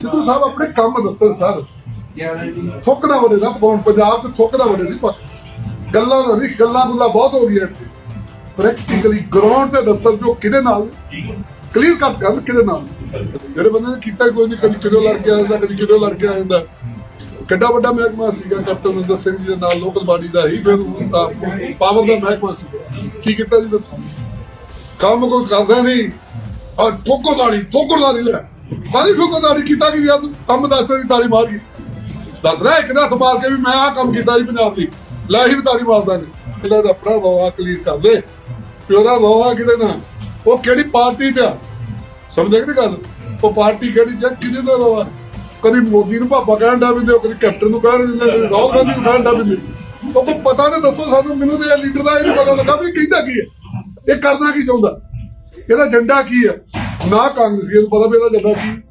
ਸਿੱਧੂ ਸਾਹਿਬ ਆਪਣੇ ਕੰਮ ਦੱਸਣ ਸਰ। ਥੁੱਕ ਨਾ ਵੜੇ ਨਾ ਪਾਉਣ ਪੰਜਾਬ ਤੇ ਥੁੱਕ ਨਾ ਵੜੇ ਨਹੀਂ ਪਰ ਗੱਲਾਂ ਦਾ ਨਹੀਂ, ਗੱਲਾਂ ਗੁੱਲਾਂ ਬਹੁਤ ਹੋ ਗਈਆਂ ਇੱਥੇ। ਪ੍ਰੈਕਟੀਕਲੀ ਗਰਾਊਂਡ ਤੇ ਦੱਸਣ ਜੋ ਕਿਹਦੇ ਨਾਲ? ਕਲੀਅਰ ਕੱਟ ਕਰਨ ਕਿਹਦੇ ਨਾਲ? ਜਿਹੜੇ ਬੰਦੇ ਨੇ ਕੀਤਾ ਕੋਈ ਨਹੀਂ, ਕਦੀ ਕਿਦੋਂ ਲੜ ਕੇ ਆ ਜਾਂਦਾ, ਕਦੀ ਕਿਦੋਂ ਲੜ ਕੇ ਆ ਜਾਂਦਾ। ਕਿੱਡਾ ਵੱਡਾ ਮਹਿਕਮਾ ਸੀਗਾ, ਕੈਪਟਨ ਅਮਰਿੰਦਰ ਸਿੰਘ ਜੀ ਦੇ ਨਾਲ ਲੋਕਲ ਬਾਡੀ ਦਾ ਹੀ, ਫਿਰ ਪਾਵਰ ਦਾ ਮਹਿਕਮਾ ਸੀਗਾ। ਕੀ ਕੀਤਾ ਜੀ ਦੱਸੋ? ਕੰਮ ਕੋਈ ਕਰਦਾ ਨਹੀਂ। ਆ ਠੋਕੋਦਾਰੀ ਠੋਕੋਦਾਰੀ ਲੈ। ਕਾਹਦੀ ਠੋਕੋਦਾਰੀ ਕੀਤਾ ਕੀ ਯਾਰ ਕੰਮ ਦੱਸ ਦੀ ਤਾੜੀ ਮਾਰ ਗਈ। ਦੱਸ ਇੱਕ ਨਾ ਮਾਰ ਕੇ ਵੀ ਮੈਂ ਆਹ ਕੰਮ ਕੀਤਾ ਜੀ ਪੰਜਾਬ ਦੀ। ਲੈ ਹੀ ਵੀ ਮਾਰਦਾ ਨਹੀਂ ਇਹਦਾ ਆਪਣਾ ਰੌਲਾ ਕਲੀਅਰ ਕਰ ਲੈ ਕਿ ਉਹਦਾ ਰੌਲਾ ਕਿਤੇ ਨਾ, ਉਹ ਕਿਹੜੀ ਪਾਰਟੀ ਤੇ ਆ? ਸਮਝ ਗੱਲ? ਉਹ ਪਾਰਟੀ ਕਿਹੜੀ ਜਾਂ ਕਿਹਦੇ ਦਾ ਰੌਲਾ? ਕਦੀ ਮੋਦੀ ਨੂੰ ਪਾਪਾ ਕਹਿਣ ਦਾ ਵੀ ਕਦੀ ਕੈਪਟਨ ਨੂੰ ਕਹਿਣ ਦਿੰਦੇ ਕਦੀ ਰਾਹੁਲ ਗਾਂਧੀ ਨੂੰ ਕਹਿਣ ਦਾ ਵੀ ਉਹ ਕੋਈ ਪਤਾ ਨਾ ਦੱਸੋ ਸਾਨੂੰ, ਮੈਨੂੰ ਤੇ ਇਹ ਲੀਡਰ ਦਾ ਇਹ ਨੀ ਪਤਾ ਲੱਗਾ ਵੀ ਕਹਿੰਦਾ ਕੀ ਹੈ। ਇਹ ਕਰਨਾ ਕੀ ਚਾਹੁੰਦਾ? ਇਹਦਾ ਏਜੰਡਾ ਕੀ ਹੈ? ਨਾ ਕਾਂਗਰਸੀਆਂ ਨੂੰ ਪਤਾ ਵੀ ਇਹਦਾ ਏਜੰਡਾ ਕੀ,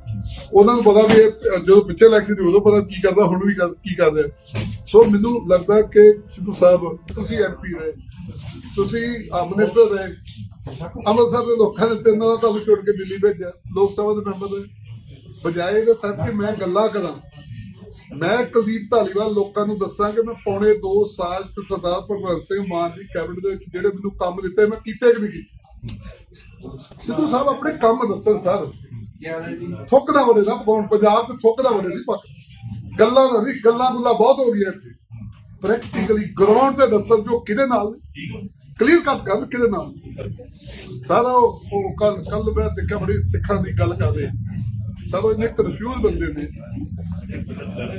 ਉਹਨਾਂ ਨੂੰ ਪਤਾ ਵੀ ਇਹ ਜਦੋਂ ਪਿੱਛੇ ਇਲੈਕਸ਼ਨ ਦੀ ਉਦੋਂ ਪਤਾ ਕੀ ਕਰਦਾ, ਹੁਣ ਵੀ ਕਰ- ਕੀ ਕਰ ਸੋ ਮੈਨੂੰ ਲੱਗਦਾ ਕਿ ਸਿੱਧੂ ਸਾਹਿਬ, ਤੁਸੀਂ ਐਮਪੀ ਰਹੇ। ਤੁਸੀਂ ਮਿਨਿਸਟਰ ਰਹੇ। ਅੰਮ੍ਰਿਤਸਰ ਦੇ ਲੋਕਾਂ ਨੇ ਤਿੰਨਾਂ ਦਾ ਤੁਹਾਨੂੰ ਚੁਣ ਕੇ ਦਿੱਲੀ ਭੇਜਿਆ। ਲੋਕ ਸਭਾ ਦੇ ਮੈਂਬਰ ਦੇ ਬਜਾਏ ਇਹਦੇ ਸਰ ਕਿ ਮੈਂ ਗੱਲਾਂ ਕਰਾਂ। ਮੈਂ ਕੁਲਦੀਪ ਧਾਲੀਵਾਲ ਲੋਕਾਂ ਨੂੰ ਦੱਸਾਂ ਕਿ ਮੈਂ ਪੌਣੇ 2 ਸਾਲ ਚ ਸਰਦਾਰ ਭਗਵੰਤ ਸਿੰਘ ਮਾਨ ਦੀ ਕੈਬਨਿਟ ਦੇ ਵਿੱਚ ਜਿਹੜੇ ਮੈਨੂੰ ਕੰਮ ਦਿੱਤੇ, ਮੈਂ ਕੀਤੇ ਕਿ ਨਹੀਂ। ਕੀਤੇ ਸਿੱਧੂ ਸਾਹਿਬ ਆਪਣੇ ਕੰਮ ਦੱਸਣ ਸਰ। ਥੁੱਕ ਨਾ ਵੜੇ ਨਾ ਪਾਉਣ ਪੰਜਾਬ ਚ ਥੁੱਕ ਨਾ ਵੜੇ ਨਹੀਂ ਪਰ ਗੱਲਾਂ ਦਾ ਨਹੀਂ, ਗੱਲਾਂ ਗੁੱਲਾਂ ਬਹੁਤ ਹੋ ਗਈਆਂ ਇੱਥੇ। ਪ੍ਰੈਕਟੀਕਲੀ ਗਰਾਊਂਡ ਤੇ ਦੱਸਣ ਜੋ ਕਿਹਦੇ ਨਾਲ ਕਲੀਅਰ ਕੱਟ ਕਰਨ ਕਿਹਦੇ ਨਾਲ ਸਾਰਾ ਉਹ ਕੱਲ ਕੱਲ ਮੈਂ ਦੇਖਿਆ ਬੜੀ ਸਿੱਖਾਂ ਦੀ ਗੱਲ ਕਰ ਸਾਰਾ ਇੰਨੇ ਕਨਫਿਊਜ਼ ਬੰਦੇ ਨੇ।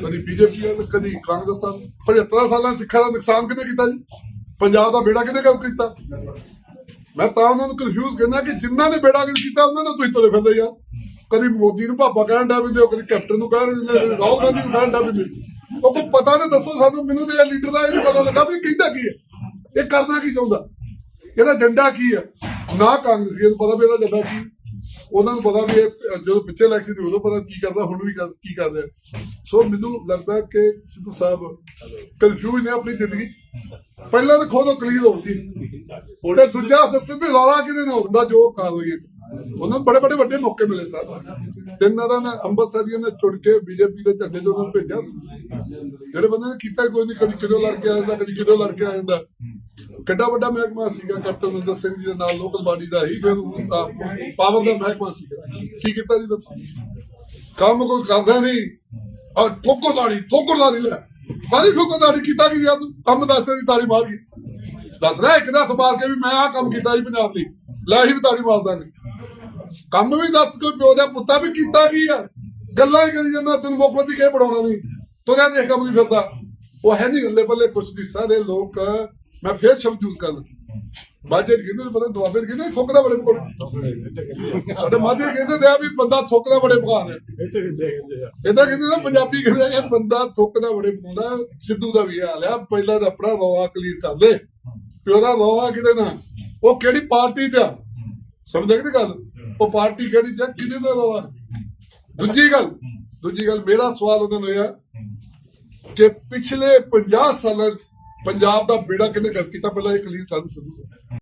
ਕਦੀ ਬੀਜੇਪੀ ਆ, ਕਦੀ ਕਾਂਗਰਸ ਆ। 75 ਸਾਲਾਂ ਸਿੱਖਾਂ ਦਾ ਨੁਕਸਾਨ ਕਿਹਨੇ ਕੀਤਾ ਜੀ? ਪੰਜਾਬ ਦਾ ਬੇੜਾ ਕਿਹਨੇ ਕੰਮ ਕੀਤਾ? ਮੈਂ ਤਾਂ ਉਹਨਾਂ ਨੂੰ ਕਨਫਿਊਜ਼ ਕਹਿੰਦਾ ਕਿ ਜਿਨ੍ਹਾਂ ਨੇ ਬੇੜਾ ਗਰਕ ਕੀਤਾ, ਉਹਨਾਂ ਨੂੰ ਤੁਸੀਂ ਤੁਰੇ ਫਿਰਦੇ ਯਾਰ। ਕਦੀ ਮੋਦੀ ਨੂੰ ਭਾਪਾ ਕਹਿਣ ਦਾ ਵੀ ਦਿਓ, ਕਦੀ ਕੈਪਟਨ ਨੂੰ ਕਹਿ ਦਿੰਦੇ ਰਾਹੁਲ ਗਾਂਧੀ ਨੂੰ ਕਹਿਣ ਦਾ ਵੀ ਦਿਓ। ਉਹ ਕੋਈ ਪਤਾ ਨਹੀਂ ਦੱਸੋ ਸਾਨੂੰ, ਮੈਨੂੰ ਤੇ ਇਹ ਲੀਡਰ ਦਾ ਇਹ ਨੀ ਪਤਾ ਲੱਗਾ ਵੀ ਕਹਿੰਦਾ ਕੀ ਹੈ। ਇਹ ਕਰਨਾ ਕੀ ਚਾਹੁੰਦਾ? ਇਹਦਾ ਏਜੰਡਾ ਕੀ ਹੈ? ਨਾ ਕਾਂਗਰਸੀਆਂ ਨੂੰ ਪਤਾ ਵੀ ਇਹਦਾ ਏਜੰਡਾ ਕੀ ਉਹਨਾਂ ਨੂੰ ਪਤਾ ਵੀ ਇਹ, ਜਦੋਂ ਪਿੱਛੇ ਇਲੈਕਸ਼ਨ ਦੀ ਉਦੋਂ ਪਤਾ ਕੀ ਕਰਦਾ, ਹੁਣ ਵੀ ਕੀ ਕਰ ਸੋ ਮੈਨੂੰ ਲੱਗਦਾ ਕਿ ਸਿੱਧੂ ਸਾਹਿਬ ਕਨਫਿਊਜ਼ ਨੇ ਆਪਣੀ ਜ਼ਿੰਦਗੀ 'ਚ। ਪਹਿਲਾਂ ਤਾਂ ਖੋਦੋ ਕਲੀਅਰ ਹੋ ਤੇ ਦੂਜਾ ਦੱਸਣ ਵੀ ਰੌਲਾ ਕਿਹਦੇ ਨਾਲ ਹੁੰਦਾ, ਜੋ ਖਾ ਉਹਨਾਂ ਨੂੰ ਬੜੇ ਬੜੇ ਵੱਡੇ ਮੌਕੇ ਮਿਲੇ ਸਰ। ਤਿੰਨਾਂ ਦਾ ਨਾ ਅੰਮ੍ਰਿਤਸਰੀਆਂ ਨੇ ਚੁੜ ਕੇ ਬੀਜੇਪੀ ਦੇ ਝੰਡੇ ਤੋਂ ਉਹਨਾਂ ਨੂੰ ਭੇਜਿਆ। ਜਿਹੜੇ ਬੰਦੇ ਨੇ ਕੀਤਾ ਕੋਈ ਨਹੀਂ, ਕਦੀ ਕਿਦੋਂ ਲੜ ਕੇ ਆ ਜਾਂਦਾ, ਕਦੀ ਕਿਦੋਂ ਲੜ ਕੇ ਆ ਜਾਂਦਾ। ਕਿੱਡਾ ਵੱਡਾ ਮਹਿਕਮਾ ਸੀਗਾ, ਕੈਪਟਨ ਅਮਰਿੰਦਰ ਸਿੰਘ ਜੀ ਦੇ ਨਾਲ, ਲੋਕਲ ਬਾਡੀ ਦਾ ਹੀ, ਫਿਰ ਪਾਵਰ ਦਾ ਮਹਿਕਮਾ ਸੀਗਾ। ਕੀ ਕੀਤਾ ਜੀ ਦੱਸੋ? ਕੰਮ ਕੋਈ ਕਰਦਾ ਨਹੀਂ। ਆ ਠੋਕੋਦਾਰੀ ਠੋਕੋਦਾਰੀ ਲੈ। ਕਾਹਦੀ ਠੋਕੋਦਾਰੀ ਕੀਤਾ ਕੀ ਯਾਰ ਤੂੰ? ਕੰਮ ਦੱਸ ਦੀ ਤਾੜੀ ਮਾਰ ਗਈ। ਦੱਸ ਇੱਕ ਨਾ ਮਾਰ ਕੇ ਵੀ ਮੈਂ ਆਹ ਕੰਮ ਕੀਤਾ ਜੀ ਪੰਜਾਬ ਦੀ ਲੈ ਹੀ ਵੀ ਤਾੜੀ ਮਾਰਦਾ ਨਹੀਂ ਕੰਮ ਵੀ ਦੱਸ ਕੋਈ ਪਿਓ ਦਾ ਪੁੱਤਾ ਵੀ ਕੀਤਾ ਕੀ ਆ? ਗੱਲਾਂ ਹੀ ਕਰੀ ਜਾਂਦਾ, ਤੈਨੂੰ ਮੁੱਖ ਮੰਤਰੀ ਕਿਹ ਬਣਾਉਣਾ ਨਹੀਂ ਤੁਰਿਆ ਦੇਖ ਕੰਮ ਨਹੀਂ ਫਿਰਦਾ। ਉਹ ਹੈ ਨਹੀਂ ਗੱਲੇ ਬੱਲੇ ਕੁਛ ਦੀ ਦੇ ਲੋਕ। ਮੈਂ ਫੇਰ ਸ਼ਬਦ ਯੂਜ਼ ਕਰਦਾ। ਬਾਜੇ ਕਹਿੰਦੇ ਪਤਾ ਦੁਆਬੇ ਕਹਿੰਦੇ ਥੁੱਕਦਾ ਬੜੇ ਪਕੌੜੇ। ਸਾਡੇ ਮਾਝੇ ਕਹਿੰਦੇ ਤੇ ਆ ਵੀ ਬੰਦਾ ਥੁੱਕਦਾ ਬੜੇ ਪਕਾ ਦੇ ਇਦਾਂ ਕਹਿੰਦੇ ਨਾ, ਪੰਜਾਬੀ ਕਹਿੰਦੇ ਆ ਬੰਦਾ ਥੁੱਕਦਾ ਬੜੇ ਪਕਾਉਂਦਾ ਸਿੱਧੂ ਦਾ ਵੀ ਹਾਲ ਆ, ਪਹਿਲਾਂ ਤਾਂ ਆਪਣਾ ਰੌਲਾ ਕਲੀਰ ਕਰ ਲੈ ਵੀ ਉਹਦਾ ਰੌਲਾ ਕਿਤੇ ਨਾ ਉਹ ਕਿਹੜੀ ਪਾਰਟੀ ਚ ਆ? ਸਮਝ ਗਏ ਗੱਲ? ਉਹ ਪਾਰਟੀ ਕਿਹੜੀ ਚ ਕਿਹਦੇ ਦਾ ਰੌਲਾ? ਦੂਜੀ ਗੱਲ ਦੂਜੀ ਗੱਲ, ਮੇਰਾ ਸਵਾਲ ਉਹਨਾਂ ਨੂੰ ਇਹ ਆ ਕਿ ਪਿਛਲੇ 50 ਸਾਲਾਂ 'ਚ ਪੰਜਾਬ ਦਾ ਬੇੜਾ ਕਿਹਨੇ ਕਰ ਕੀਤਾ? ਪਹਿਲਾਂ ਇਹ ਕਲੀਅਰ ਕਰਨ ਸਿੱਧੂ